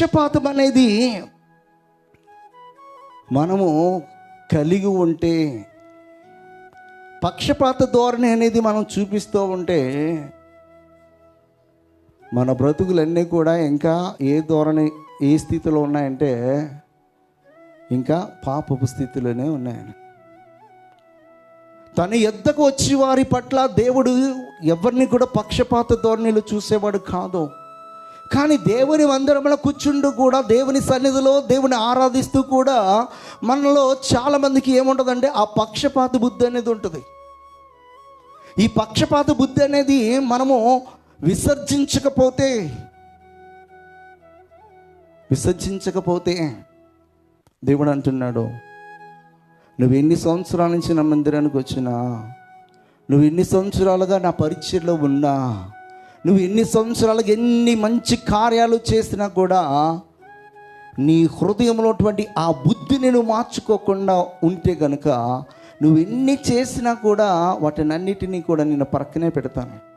పక్షపాతం అనేది మనము కలిగి ఉంటే పక్షపాత ధోరణి అనేది మనం చూపిస్తూ ఉంటే మన బ్రతుకులన్నీ కూడా ఇంకా ఏ ధోరణి ఏ స్థితిలో ఉన్నాయంటే ఇంకా పాపపు స్థితిలోనే ఉన్నాయని. తన ఎద్దకు వచ్చి వారి పట్ల దేవుడు ఎవరిని కూడా పక్షపాత ధోరణిలో చూసేవాడు కాదు. కానీ దేవుని మందిరంలో కూర్చుంటూ కూడా దేవుని సన్నిధిలో దేవుని ఆరాధిస్తూ కూడా మనలో చాలామందికి ఏముంటుందంటే ఆ పక్షపాత బుద్ధి అనేది ఉంటుంది. ఈ పక్షపాత బుద్ధి అనేది మనము విసర్జించకపోతే విసర్జించకపోతే దేవుడు అంటున్నాడు నువ్వు ఎన్ని సంవత్సరాల నుంచి నా మందిరానికి వచ్చినా నువ్వు ఎన్ని సంవత్సరాలుగా నా పరిచయలో ఉన్నా నువ్వు ఎన్ని సంవత్సరాలకు ఎన్ని మంచి కార్యాలు చేసినా కూడా నీ హృదయంలో ఉన్నటువంటి ఆ బుద్ధిని నువ్వు మార్చుకోకుండా ఉంటే కనుక నువ్వు ఎన్ని చేసినా కూడా వాటినన్నిటినీ కూడా నేను పక్కనే పెడతాను.